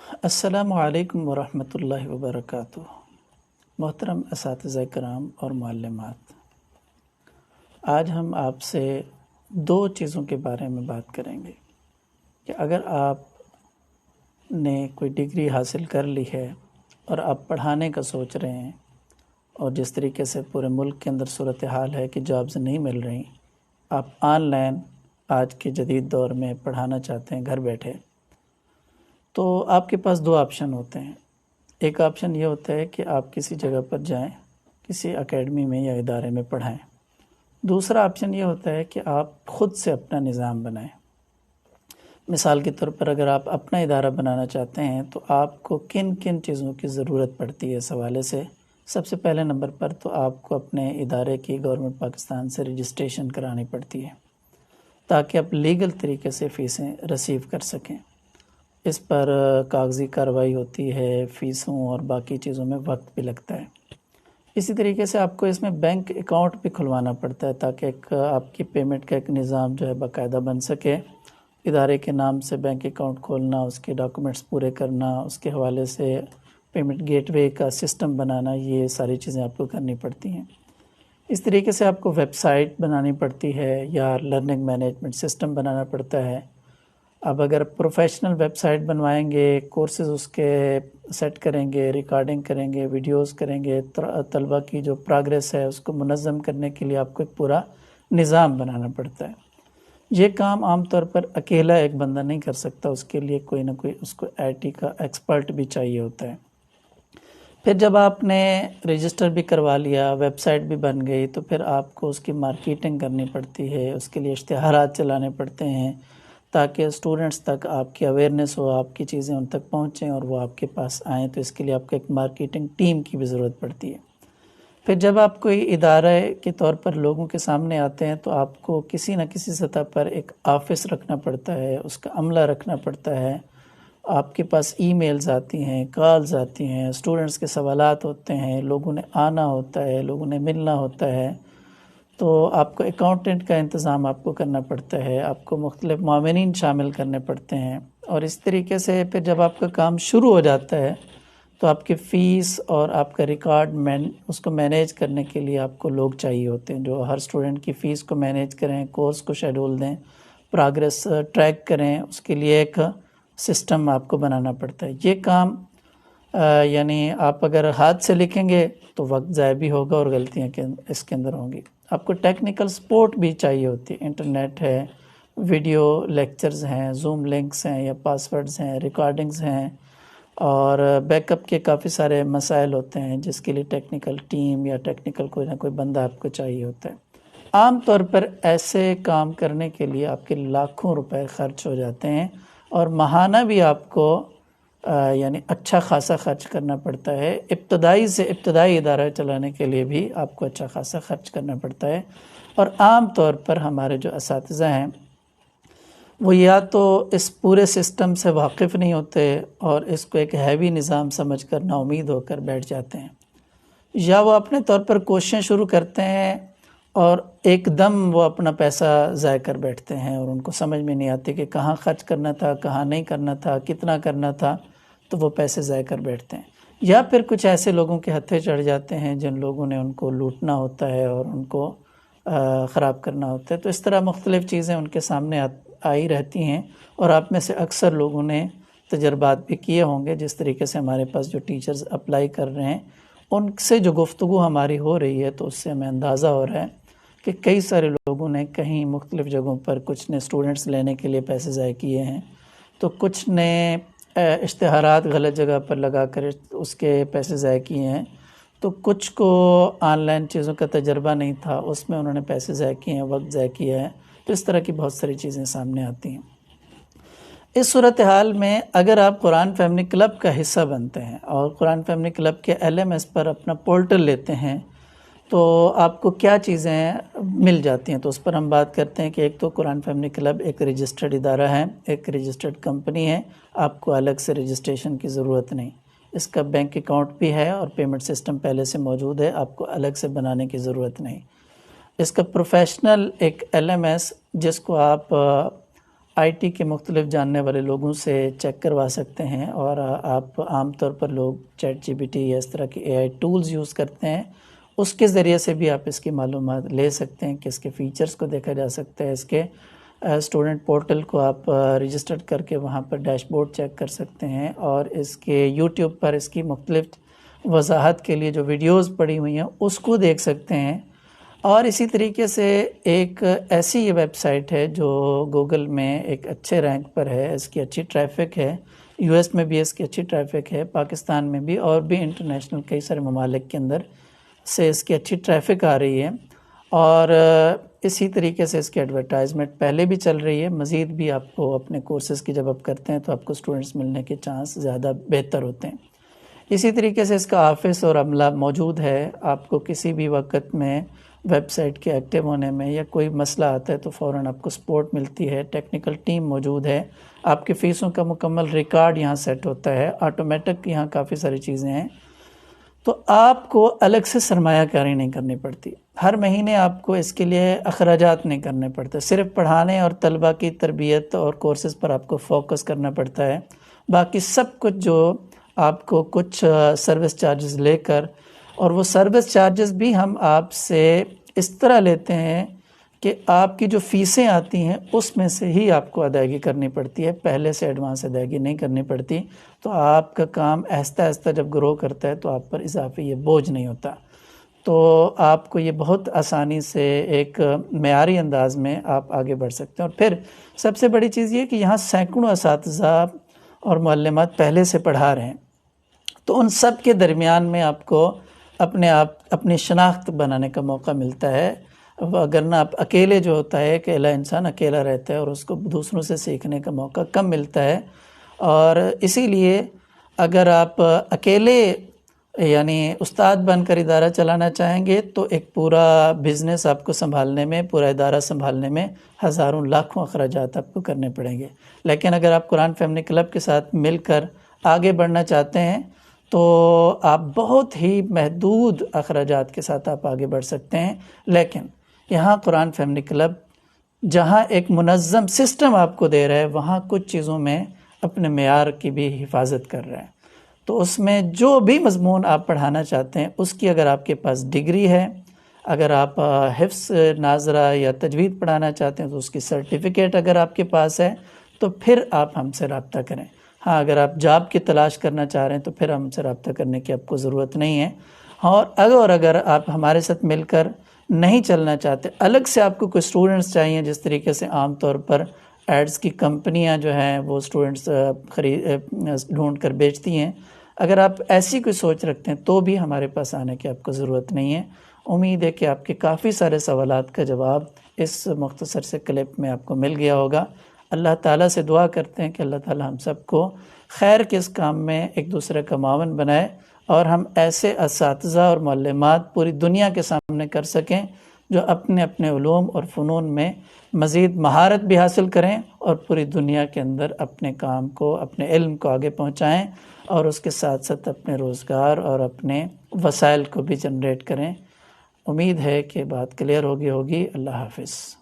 السلام علیکم ورحمۃ اللہ وبرکاتہ۔ محترم اساتذہ کرام اور معلمات، آج ہم آپ سے دو چیزوں کے بارے میں بات کریں گے کہ اگر آپ نے کوئی ڈگری حاصل کر لی ہے اور آپ پڑھانے کا سوچ رہے ہیں اور جس طریقے سے پورے ملک کے اندر صورتحال ہے کہ جابز نہیں مل رہی، آپ آن لائن آج کے جدید دور میں پڑھانا چاہتے ہیں، گھر بیٹھے تو آپ کے پاس دو آپشن ہوتے ہیں۔ ایک آپشن یہ ہوتا ہے کہ آپ کسی جگہ پر جائیں، کسی اکیڈمی میں یا ادارے میں پڑھائیں۔ دوسرا آپشن یہ ہوتا ہے کہ آپ خود سے اپنا نظام بنائیں۔ مثال کے طور پر اگر آپ اپنا ادارہ بنانا چاہتے ہیں تو آپ کو کن کن چیزوں کی ضرورت پڑتی ہے؟ اس حوالے سے سب سے پہلے نمبر پر تو آپ کو اپنے ادارے کی گورنمنٹ پاکستان سے رجسٹریشن کرانی پڑتی ہے، تاکہ آپ لیگل طریقے سے فیسیں رسیو کر سکیں۔ اس پر کاغذی کارروائی ہوتی ہے، فیسوں اور باقی چیزوں میں وقت بھی لگتا ہے۔ اسی طریقے سے آپ کو اس میں بینک اکاؤنٹ بھی کھلوانا پڑتا ہے تاکہ ایک، آپ کی پیمنٹ کا ایک نظام جو ہے باقاعدہ بن سکے۔ ادارے کے نام سے بینک اکاؤنٹ کھولنا، اس کے ڈاکومنٹس پورے کرنا، اس کے حوالے سے پیمنٹ گیٹ وے کا سسٹم بنانا، یہ ساری چیزیں آپ کو کرنی پڑتی ہیں۔ اس طریقے سے آپ کو ویب سائٹ بنانی پڑتی ہے یا لرننگ مینجمنٹ سسٹم بنانا پڑتا ہے۔ اب اگر پروفیشنل ویب سائٹ بنوائیں گے کورسز اس کے سیٹ کریں گے ریکارڈنگ کریں گے ویڈیوز کریں گے طلبہ کی جو پراگریس ہے اس کو منظم کرنے کے لیے آپ کو ایک پورا نظام بنانا پڑتا ہے۔ یہ کام عام طور پر اکیلا ایک بندہ نہیں کر سکتا، اس کے لیے کوئی نہ کوئی اس کو آئی ٹی کا ایکسپرٹ بھی چاہیے ہوتا ہے۔ پھر جب آپ نے رجسٹر بھی کروا لیا ویب سائٹ بھی بن گئی، تو پھر آپ کو اس کی مارکیٹنگ کرنی پڑتی ہے، اس کے لیے اشتہارات چلانے پڑتے ہیں۔ تاکہ اسٹوڈنٹس تک آپ کی اویئرنیس ہو، آپ کی چیزیں ان تک پہنچیں اور وہ آپ کے پاس آئیں، تو اس کے لیے آپ کو ایک مارکیٹنگ ٹیم کی بھی ضرورت پڑتی ہے۔ پھر جب آپ کوئی ادارہ کے طور پر لوگوں کے سامنے آتے ہیں، تو آپ کو کسی نہ کسی سطح پر ایک آفس رکھنا پڑتا ہے، اس کا عملہ رکھنا پڑتا ہے۔ آپ کے پاس ای میلز آتی ہیں کالز آتی ہیں اسٹوڈنٹس کے سوالات ہوتے ہیں، لوگوں نے آنا ہوتا ہے، لوگوں نے ملنا ہوتا ہے۔ تو آپ کو اکاؤنٹنٹ کا انتظام آپ کو کرنا پڑتا ہے، آپ کو مختلف معاونین شامل کرنے پڑتے ہیں۔ اور اس طریقے سے پھر جب آپ کا کام شروع ہو جاتا ہے، تو آپ کی فیس اور آپ کا ریکارڈ مین اس کو مینیج کرنے کے لیے آپ کو لوگ چاہیے ہوتے ہیں جو ہر اسٹوڈنٹ کی فیس کو مینیج کریں کورس کو شیڈول دیں پراگریس ٹریک uh, کریں، اس کے لیے ایک سسٹم آپ کو بنانا پڑتا ہے۔ یہ کام uh, یعنی آپ اگر ہاتھ سے لکھیں گے تو وقت ضائع بھی ہوگا اور غلطیاں اس کے اندر ہوں گی۔ آپ کو ٹیکنیکل سپورٹ بھی چاہیے ہوتی ہے۔ انٹرنیٹ ہے ویڈیو لیکچرز ہیں زوم لنکس ہیں یا پاسورڈز ہیں ریکارڈنگز ہیں۔ اور بیک اپ کے کافی سارے مسائل ہوتے ہیں، جس کے لیے ٹیکنیکل ٹیم یا ٹیکنیکل کوئی نہ کوئی بندہ آپ کو چاہیے ہوتا ہے۔ عام طور پر ایسے کام کرنے کے لیے آپ کے لاکھوں روپے خرچ ہو جاتے ہیں اور ماہانہ بھی آپ کو یعنی اچھا خاصا خرچ کرنا پڑتا ہے۔ ابتدائی سے ابتدائی ادارہ چلانے کے لیے بھی آپ کو اچھا خاصا خرچ کرنا پڑتا ہے۔ اور عام طور پر ہمارے جو اساتذہ ہیں، وہ یا تو اس پورے سسٹم سے واقف نہیں ہوتے اور اس کو ایک ہیوی نظام سمجھ کر نا امید ہو کر بیٹھ جاتے ہیں، یا وہ اپنے طور پر کوششیں شروع کرتے ہیں اور ایک دم وہ اپنا پیسہ ضائع کر بیٹھتے ہیں اور ان کو سمجھ میں نہیں آتی کہ کہاں خرچ کرنا تھا، کہاں نہیں کرنا تھا، کتنا کرنا تھا، تو وہ پیسے ضائع کر بیٹھتے ہیں۔ یا پھر کچھ ایسے لوگوں کے ہتھے چڑھ جاتے ہیں جن لوگوں نے ان کو لوٹنا ہوتا ہے اور ان کو خراب کرنا ہوتا ہے۔ تو اس طرح مختلف چیزیں ان کے سامنے آئی رہتی ہیں اور آپ میں سے اکثر لوگوں نے تجربات بھی کیے ہوں گے۔ جس طریقے سے ہمارے پاس جو ٹیچرز اپلائی کر رہے ہیں، ان سے جو گفتگو ہماری ہو رہی ہے تو اس سے ہمیں اندازہ ہو رہا ہے کہ کئی سارے لوگوں نے کہیں مختلف جگہوں پر کچھ نے اسٹوڈنٹس لینے کے لیے پیسے ضائع کیے ہیں، تو کچھ نے اشتہارات غلط جگہ پر لگا کر اس کے پیسے ضائع کیے ہیں۔ تو کچھ کو آن لائن چیزوں کا تجربہ نہیں تھا، اس میں انہوں نے پیسے ضائع کیے ہیں، وقت ضائع کیا ہے تو اس طرح کی بہت ساری چیزیں سامنے آتی ہیں۔ اس صورتحال میں اگر آپ قرآن فیملی کلب کا حصہ بنتے ہیں اور قرآن فیملی کلب کے ایل ایم ایس پر اپنا پورٹل لیتے ہیں تو آپ کو کیا چیزیں مل جاتی ہیں؟ تو اس پر ہم بات کرتے ہیں کہ ایک تو قرآن فیملی کلب ایک رجسٹرڈ ادارہ ہے، ایک رجسٹرڈ کمپنی ہے، آپ کو الگ سے رجسٹریشن کی ضرورت نہیں۔ اس کا بینک اکاؤنٹ بھی ہے اور پیمنٹ سسٹم پہلے سے موجود ہے، آپ کو الگ سے بنانے کی ضرورت نہیں۔ اس کا پروفیشنل ایک ایل ایم ایس، جس کو آپ آئی ٹی کے مختلف جاننے والے لوگوں سے چیک کروا سکتے ہیں اور آپ عام طور پر لوگ چیٹ جی بی ٹی یا اس طرح کے اے آئی ٹولز یوز کرتے ہیں۔ اس کے ذریعے سے بھی آپ اس کی معلومات لے سکتے ہیں کہ اس کے فیچرز کو دیکھا جا سکتا ہے، اس کے اسٹوڈنٹ پورٹل کو آپ رجسٹر کر کے وہاں پر ڈیش بورڈ چیک کر سکتے ہیں اور اس کے یوٹیوب پر اس کی مختلف وضاحت کے لیے جو ویڈیوز پڑی ہوئی ہیں، اس کو دیکھ سکتے ہیں۔ اور اسی طریقے سے ایک ایسی یہ ویب سائٹ ہے جو گوگل میں ایک اچھے رینک پر ہے، اس کی اچھی ٹریفک ہے۔ یو ایس میں بھی اس کی اچھی ٹریفک ہے، پاکستان میں بھی اور بھی انٹرنیشنل کئی سارے ممالک کے اندر۔ سے اس کی اچھی ٹریفک آ رہی ہے اور اسی طریقے سے اس کی ایڈورٹائزمنٹ پہلے بھی چل رہی ہے۔ مزید بھی آپ کو اپنے کورسز کی جب آپ کرتے ہیں تو آپ کو اسٹوڈنٹس ملنے کے چانس زیادہ بہتر ہوتے ہیں۔ اسی طریقے سے اس کا آفس اور عملہ موجود ہے۔ آپ کو کسی بھی وقت میں ویب سائٹ کے ایکٹیو ہونے میں یا کوئی مسئلہ آتا ہے تو فوراً آپ کو سپورٹ ملتی ہے۔ ٹیکنیکل ٹیم موجود ہے۔ آپ کی فیسوں کا مکمل ریکارڈ یہاں سیٹ ہوتا ہے۔ آٹومیٹک یہاں کافی ساری چیزیں ہیں۔ تو آپ کو الگ سے سرمایہ کاری نہیں کرنی پڑتی۔ ہر مہینے آپ کو اس کے لیے اخراجات نہیں کرنے پڑتے۔ صرف پڑھانے اور طلبہ کی تربیت اور کورسز پر آپ کو فوکس کرنا پڑتا ہے۔ باقی سب کچھ جو آپ کو کچھ سروس چارجز لے کر اور وہ سروس چارجز بھی ہم آپ سے اس طرح لیتے ہیں کہ آپ کی جو فیسیں آتی ہیں، اس میں سے ہی آپ کو ادائیگی کرنی پڑتی ہے۔ پہلے سے ایڈوانس ادائیگی نہیں کرنی پڑتی۔ تو آپ کا کام آہستہ آہستہ جب گرو کرتا ہے، تو آپ پر اضافی یہ بوجھ نہیں ہوتا۔ تو آپ کو یہ بہت آسانی سے ایک معیاری انداز میں آپ آگے بڑھ سکتے ہیں۔ اور پھر سب سے بڑی چیز یہ کہ یہاں سینکڑوں اساتذہ اور معلمات پہلے سے پڑھا رہے ہیں۔ تو ان سب کے درمیان میں آپ کو اپنے آپ، اپنی شناخت بنانے کا موقع ملتا ہے۔ اگر نہ آپ اکیلے جو ہوتا ہے کہ اللہ انسان اکیلا رہتا ہے اور اس کو دوسروں سے سیکھنے کا موقع کم ملتا ہے، اور اسی لیے اگر آپ اکیلے یعنی استاد بن کر ادارہ چلانا چاہیں گے تو ایک پورا بزنس آپ کو سنبھالنے میں، پورا ادارہ سنبھالنے میں ہزاروں لاکھوں اخراجات آپ کو کرنے پڑیں گے۔ لیکن اگر آپ قرآن فیملی کلب کے ساتھ مل کر آگے بڑھنا چاہتے ہیں تو آپ بہت ہی محدود اخراجات کے ساتھ آپ آگے بڑھ سکتے ہیں۔ لیکن یہاں قرآن فیملی کلب، جہاں ایک منظم سسٹم آپ کو دے رہا ہے، وہاں کچھ چیزوں میں اپنے معیار کی بھی حفاظت کر رہے ہیں تو اس میں جو بھی مضمون آپ پڑھانا چاہتے ہیں، اس کی اگر آپ کے پاس ڈگری ہے، اگر آپ حفظ ناظرہ یا تجوید پڑھانا چاہتے ہیں، تو اس کی سرٹیفکیٹ اگر آپ کے پاس ہے، تو پھر آپ ہم سے رابطہ کریں۔ ہاں اگر آپ جاب کی تلاش کرنا چاہ رہے ہیں، تو پھر ہم سے رابطہ کرنے کی آپ کو ضرورت نہیں ہے۔ اور اگر اگر آپ ہمارے ساتھ مل کر نہیں چلنا چاہتے۔ الگ سے آپ کو کوئی اسٹوڈنٹس چاہیے جس طریقے سے عام طور پر ایڈس کی کمپنیاں جو ہیں وہ اسٹوڈنٹس خرید ڈھونڈ کر بیچتی ہیں۔ اگر آپ ایسی کوئی سوچ رکھتے ہیں تو بھی ہمارے پاس آنے کی آپ کو ضرورت نہیں ہے۔ امید ہے کہ آپ کے کافی سارے سوالات کا جواب اس مختصر سے کلپ میں آپ کو مل گیا ہوگا۔ اللہ تعالیٰ سے دعا کرتے ہیں کہ اللہ تعالیٰ ہم سب کو خیر کے اس کام میں ایک دوسرے کا معاون بنائے۔ اور ہم ایسے اساتذہ اور معلمات پوری دنیا کے سامنے کر سکیں جو اپنے اپنے علوم اور فنون میں مزید مہارت بھی حاصل کریں اور پوری دنیا کے اندر اپنے کام کو، اپنے علم کو آگے پہنچائیں اور اس کے ساتھ ساتھ اپنے روزگار اور اپنے وسائل کو بھی جنریٹ کریں۔ امید ہے کہ بات کلیئر ہوگی ہوگی۔ اللہ حافظ۔